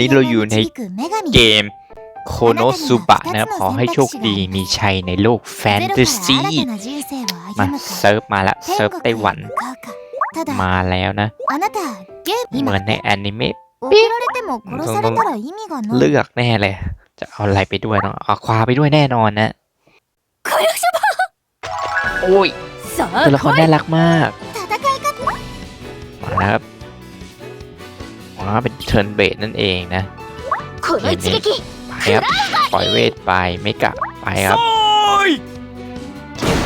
นี่เราอยู่ในเกมโคโนซุบะนะขอให้โชคดีมีชัยในโลกแฟนตาซีมาเซิร์ฟมาละเซิร์ฟไต้หวัน มาแล้วนะ เหมือนในแอนิเมะปิ๊บตเลือกแน่เลย จะเอาอะไรไปด้วยเนาะเอาควาไปด้วยแน่นอนนะโอ้ยตัวละครน่ารักมาก มาแล้วครับ ว่าเป็นเทิร์นเบดนั่นเองนะเกมนี้ไปครับปล่อยเวทไปไม่กลับไปครับ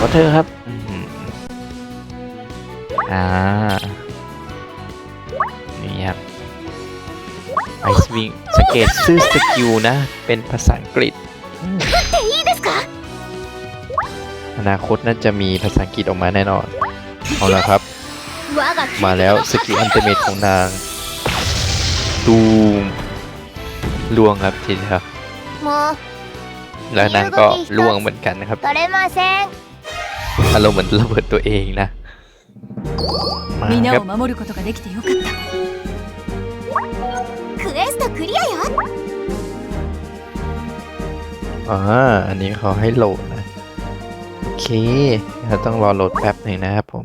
วอเธอครับอ่านี่ครับไอสวิงสเกตซื้อสกิลนะ เป็นภาษาอังกฤษอนาคตน่าจะมีภาษาอังกฤษออกมาแน่นอน เอาละครับ มาแล้วสกิลอันเตเมทของนาง ตูมล่วงครับทีเดียว もう แล้วนางก็ล่วงเหมือนกันนะครับ 取れません อารมณ์เหมือนระเบิดตัวเองนะ มา みん ค な รับ を守ることができてよかったクエストクリアよ อ่าอันนี้เขาให้โหลดนะ โอเคเราต้องรอโหลดแป๊บหนึ่งนะครับผม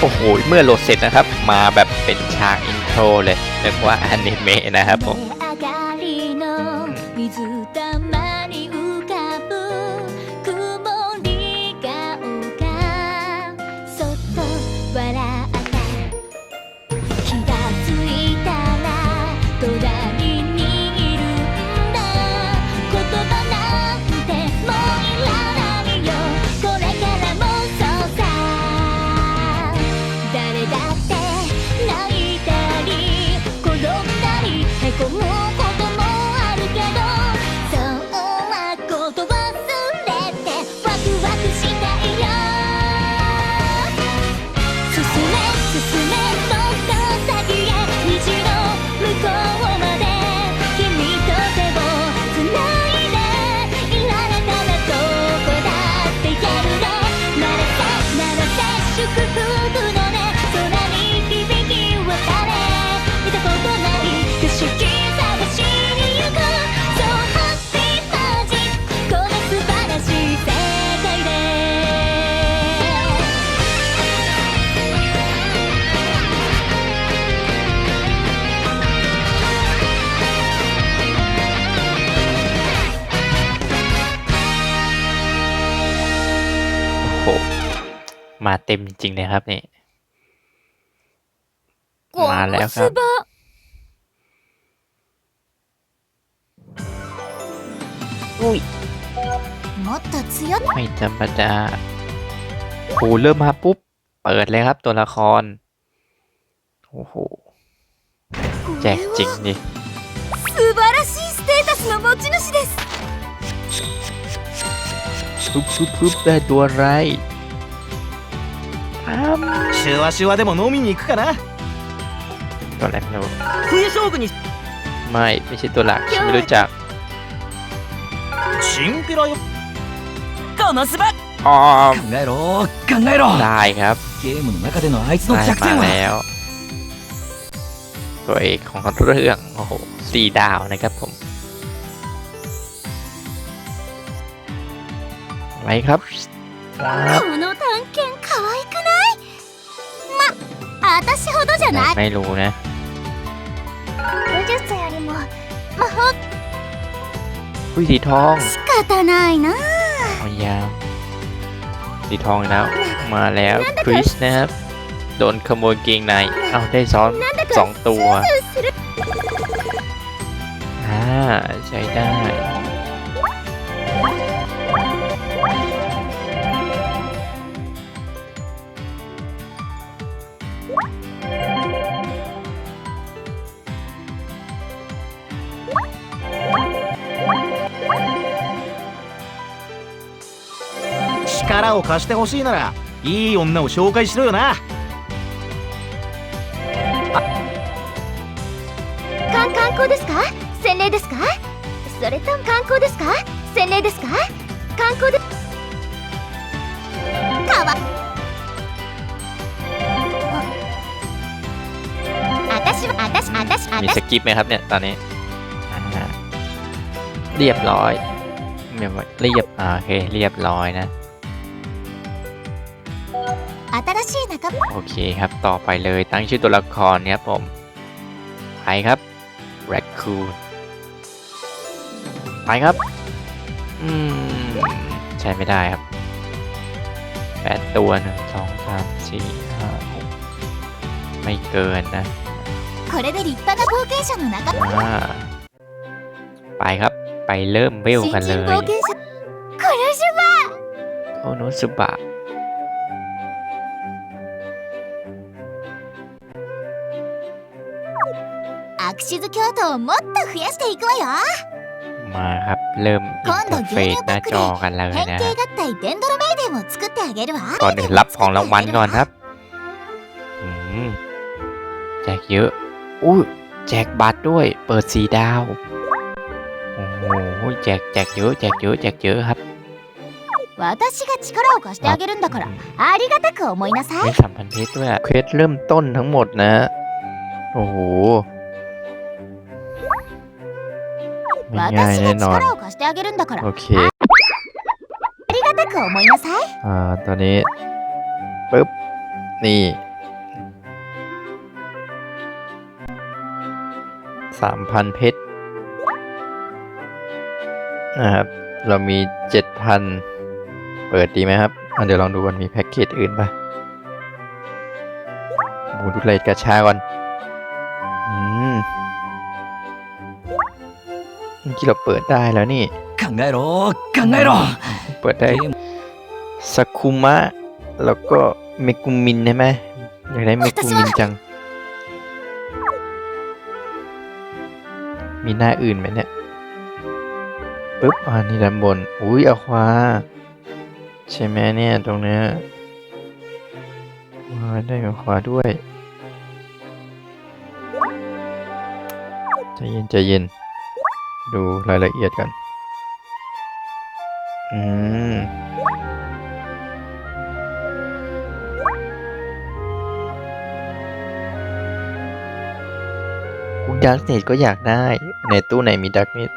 โอ้โห เมื่อโหลดเสร็จนะครับ มาแบบเป็นฉากอินโ ทรเลยเรียกว่าอนิเมะนะครับผม มาเต็มจริงเลยครับนี่ มาแล้วครับ อุ้ยไม่ธรรมดาโหเริ่มมาปุ๊บ เปิดเลยครับตัวละคร โอ้โห แจกจริงดิปุ๊บปุ๊บปุ๊บได้ตัวไร シュワシュワでも飲みに行くかな ตัวอะไรไม่รู้ 冬将軍に ไม่ ไม่ใช่ตัวหลักฉันไม่รู้จัก チンピラよこのスバ อ๋อ 考えろ考えろ ได้ครับ ゲームの中でのあいつの ได้ 弱 มา 点は แล้ว ตัวเอกของเรื่อง โอ้โหสี่ดาวนะครับผมอะไรครับครับ この探検可愛くないま 私ほどじゃない ไม่รู้นะ 武術よりも魔法 อุ้ยสีทอง 仕方ないな เอายาวสีทองแล้ว มาแล้วคริสนะครับ โดนขโมยเกงใน เอาได้ซ้อนสองตัว する อ่าใช้ได้ 力を貸してほしいならいい女を紹介しろよな観観光ですか洗礼ですかそれとも観光ですか洗礼ですか観光でかわあたし はあたしあたしあ มี た ส し กิปไหมครับเนี่ยตอนนี้อ่าเรียบร้อยไม่ว่าเรียบอ่าโอเคเรียบร้อยนะ 新しい仲間 โอเคครับ ต่อไปเลยตั้งชื่อตัวละครเนี่ยครับผมไปครับ raccoon ไปครับ อืม ใช้ไม่ได้ครับแปดตัวหนึ่งสองสามสี่ห้าหกไม่เกินนะ これで立派な冒険者の仲間 อ่าไปครับ ไปเริ่มเวล 新 กันเล 人 ย 冒険者これじゃ โอโนสุบะ アクシズ京都をもっと増やしていくわよ มาครับ เริ่มอิน 今 เทอ 度 ร์เฟ 牛 ซ 乳 หน้า パック จอ で กันเลย 変 นะ 形合体デンドロメイデンを作ってあげるわ ก่อนอื่นรับของรางวัลก่อนครับอืมแจกเยอะอุ้ยแจกบัตรด้วย เปิดสีดาว โอ้โหแจกแจกเยอะแจกเยอะแจกเยอะครับ 私が力を貸してあげるんだからありがたく思いなさ ไม่ い สามพันเพชรด้วยอะเควสเริ่มต้นทั้งหมดนะ โอ้โห ง่ายแน่นอนโอเคอ่าตอนนี้ปึ๊บนี่สามพันเพชรนะครับ เรามีเจ็ดพันเปิดดีไหมครับเดี๋ยวลองดูมันมีแพ็กเกจอื่นปะหมุนดูเลยกระชาก่อน กี้เราเปิดได้แล้วนี่ขังไงรอขังไงรอเปิดได้ซากุมะแล้วก็เมกุมินใช่ไหมอยากได้เมกุมินจัง มีหน้าอื่นไหมเนี่ยปึ๊บอันนี้ด้านบน อุ้ยอควา ใช่ไหมเนี่ยตรงเนี้ยมาได้อควาด้วยใจเย็นใจเย็น ดูรายละเอียดกัน อืมดักเนตก็อยากได้ ในตู้ไหนมีดักเนต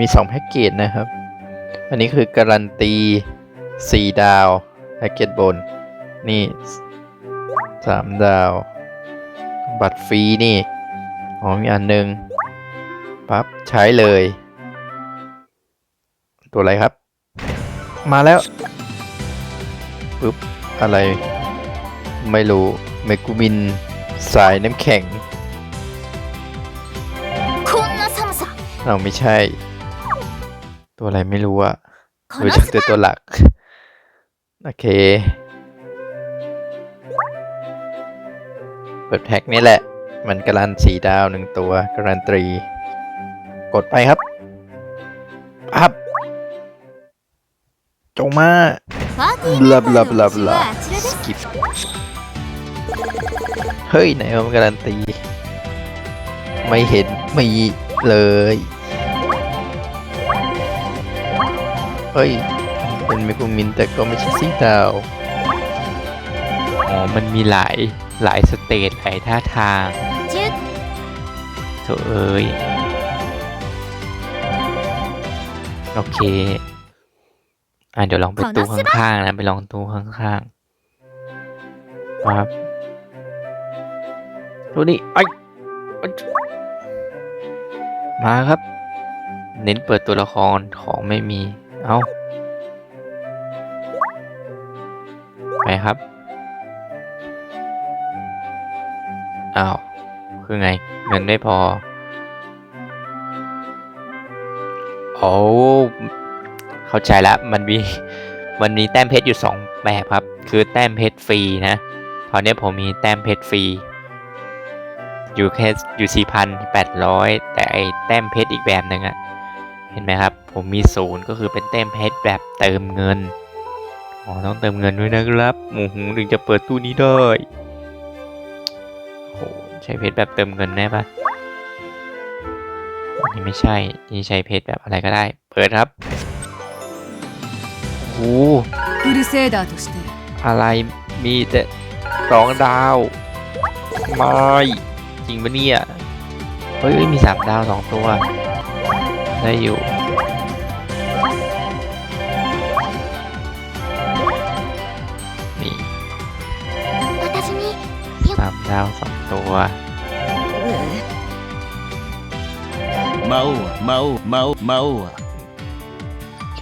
มี 2 แพ็กเกจนะครับ อันนี้คือการันตี 4 ดาว แพ็กเกจบน นี่ 3 ดาว บัตรฟรีนี่อ๋อมีอันหนึ่งปั๊บใช้เลย ตัวอะไรครับ มาแล้วปุ๊บอะไร ไม่รู้ เมกูมินสายน้ำแข็งเราไม่ใช่ ตัวอะไรไม่รู้อะรู้จักแต่ตัวหลัก โอเค เปิดแพ็กนี่แหละ มันการันสีดาวหนึ่งตัวการันตรี กดไปครับอับจงมาบลาบลาบลาบลาสกิปเฮ้ย ไหนมันการันตี ไม่เห็น ไม่เลย เฮ้ย เป็นเมกุมินแต่ก็ไม่ใช่สีดาว อ๋อ มันมีหลายหลายสเตจหลายท่าทาง10โถเอ้ย โอเค อะเดี๋ยวลองไปตู้ข้างๆนะไปลองตู้ข้างๆ ครับดูนี่ไอ้ไอ้มาครับ เน้นเปิดตัวละครของไม่มี เอาไปครับ อ้าว คือไง เงินไม่พอ โอ้เข้าใจแล้วมันมี มันมีแต้มเพชรอยู่สองแบบครับ คือแต้มเพชรฟรีนะ ตอนนี้ผมมีแต้มเพชรฟรี อยู่แค่อยู่ 4,800 แต่ไอแต้มเพชรอีกแบบหนึ่งอะเห็นไหมครับ ผมมีศูนย์ก็คือเป็นเต็มเพชรแบบเติมเงิน อ๋อ ต้องเติมเงินด้วยนะครับหมูหูถึงจะเปิดตู้นี้ได้โอ้ใช้เพชรแบบเติมเงินได้ปะนี่ไม่ใช่ นี่ใช้เพชรแบบอะไรก็ได้ เปิดครับโอ้อะไร มีแต่สองดาว ไม่ จริงปะเนี่ย เฮ้ย มีสามดาวสองตัว ได้อยู่ ดาวสองตัว 魔王は魔王魔王魔王は โอเค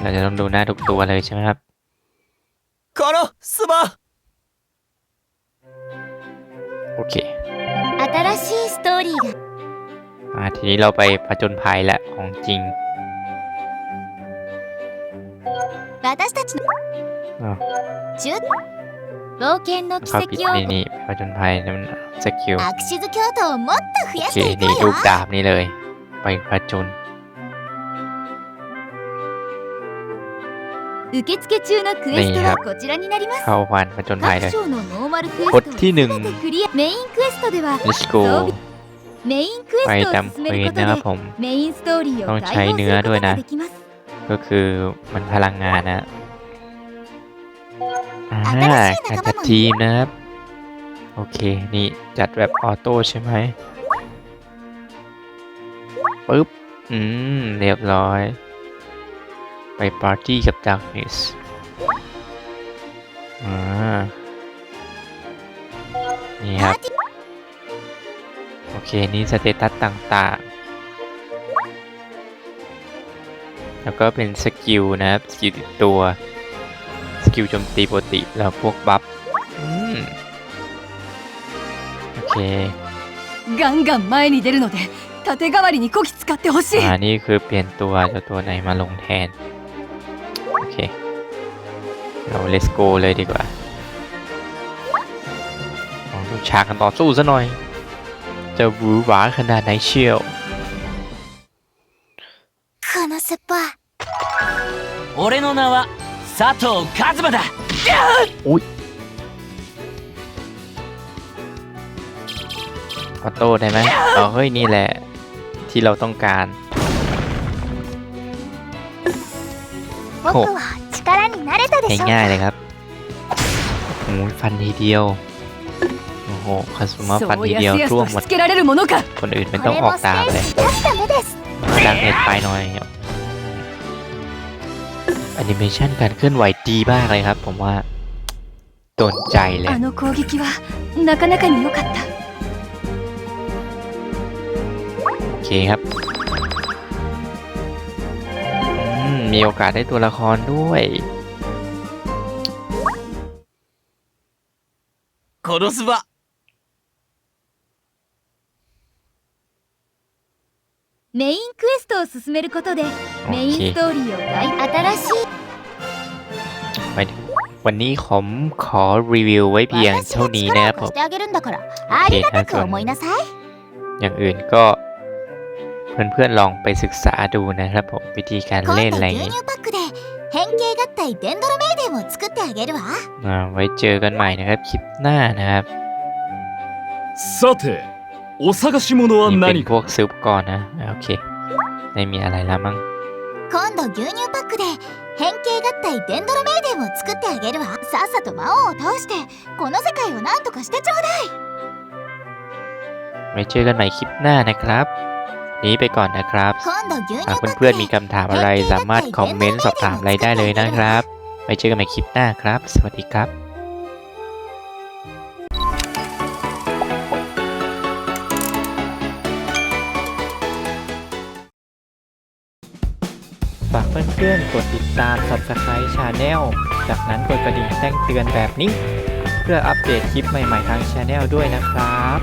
เราจะต้องดูหน้าทุกตัวเลยใช่ไหมครับ このスマ โอเค 新しいストーリーが อ่า ทีนี้เราไปผจญภัยและของจริง 私たちのあ中 冒険の เขา 奇 ปิด 跡を นี่นี่ผจญภัยนั่นสกิล アクシズ京都をもっと増 โอ や เค していく นี่ わ ลู よ กดาบนี่เลย ไปผจญ 受付中のクエストはこちらになります เข้าวันผจญภัย 各 เลย 章のノーマルクエ ก ス ด トを ที่หนึ่ง 全てクリアメインクエストでは let's go メインクエ ไป スト ตาม を เคว 進める ส こと นะครับ で ผม メインストーリー ต้อ を ง 解 ใช้ 放 เนื้ す อ るこ ด้วย と นะ ができます ก็คือมันพลังงานนะ อ่าจัดทีมนะครับ โอเค นี่จัดแบบออโต้ใช่ไหมปึ๊บ อืม เรียบร้อย ไปปาร์ตี้กับดาร์กเนสอ่า นี่ครับ โอเค นี่สเตตัสต่างๆ แล้วก็เป็นสกิลนะครับ สกิลติดตัว กิลโจมตีปกติ แล้วพวกบัฟอืม โอเค ガンガン前に出るので盾代わりにこき使ってほしい อ่า นี่คือเปลี่ยนตัวจะตัวไหนมาลงแทน โอเค เรา let's go เลยดีกว่าลองดูฉากกันต่อสู้ซะหน่อย จะหวือหวาขนาดไหนเชียว このスッパー俺の名は 佐藤一馬だ ออโต้ได้ไหมอ๋อเฮ้ย นี่แหละ ที่เราต้องการ 僕は力になれたでしょう ง่ายๆเลย か ครับโอ้ยฟันทีเดียว โอ้โหคาสุมาฟัน そう ที や เดียว すやす ร่วง と หม し ด つけられるものか คนอื่นไม่ こ ต้อง れ ออ も ก ステ ตาม ー เลย ジに立つためです ดังเน็ตไปหน่อย แอนิเมชันการเคลื่อนไหวดีมากเลยครับ ผมว่าโดนใจเลย あの攻撃はなかなかに良かった โอเคครับอืมมีโอกาสได้ตัวละครด้วย 殺すばメインクエストを進めることで โอ メイン เค ストーリーを開新しい ไปวันนี้ผมขอรีวิวไว้เพียง 私 เท่า が นี้ 力 นะครับ を ผม 貸してあげるんだからありがたく思いなさい อย่างอื่นก็เพื่อนๆลองไปศึกษาดูนะครับผมวิธีการ 今 เล่น 度 อะไรอ 牛 ย่างงี้ 乳パックで変形合体デンドロメイデンを作ってあげるわ อ่าไว้เจอกันใหม่นะครับ คลิปหน้านะครับ さてお探し物は นี่เป็น 何 พว か กซื้อก่อนนะอ่าโอเค ไม่มีอะไรแล้วมั้ง 今度牛乳パックで変形合体デンドロメイデンを作ってあげるわさっさと魔王を倒してこの世界を何とかしてちょうだいไว้เจอกันใหม่คลิปหน้านะครับ นี้ไปก่อนนะครับหากเพื่อนๆมีคำถามอะไรสามารถคอมเมนต์สอบถามอะไรได้เลยนะครับ ไว้เจอกันใหม่คลิปหน้าครับ สวัสดีครับ ฝากเพื่อนๆ กดติดตาม Subscribe Channel จากนั้นกดกระดิ่งแจ้งเตือนแบบนี้ เพื่ออัปเดตคลิปใหม่ๆทาง Channel ด้วยนะครับ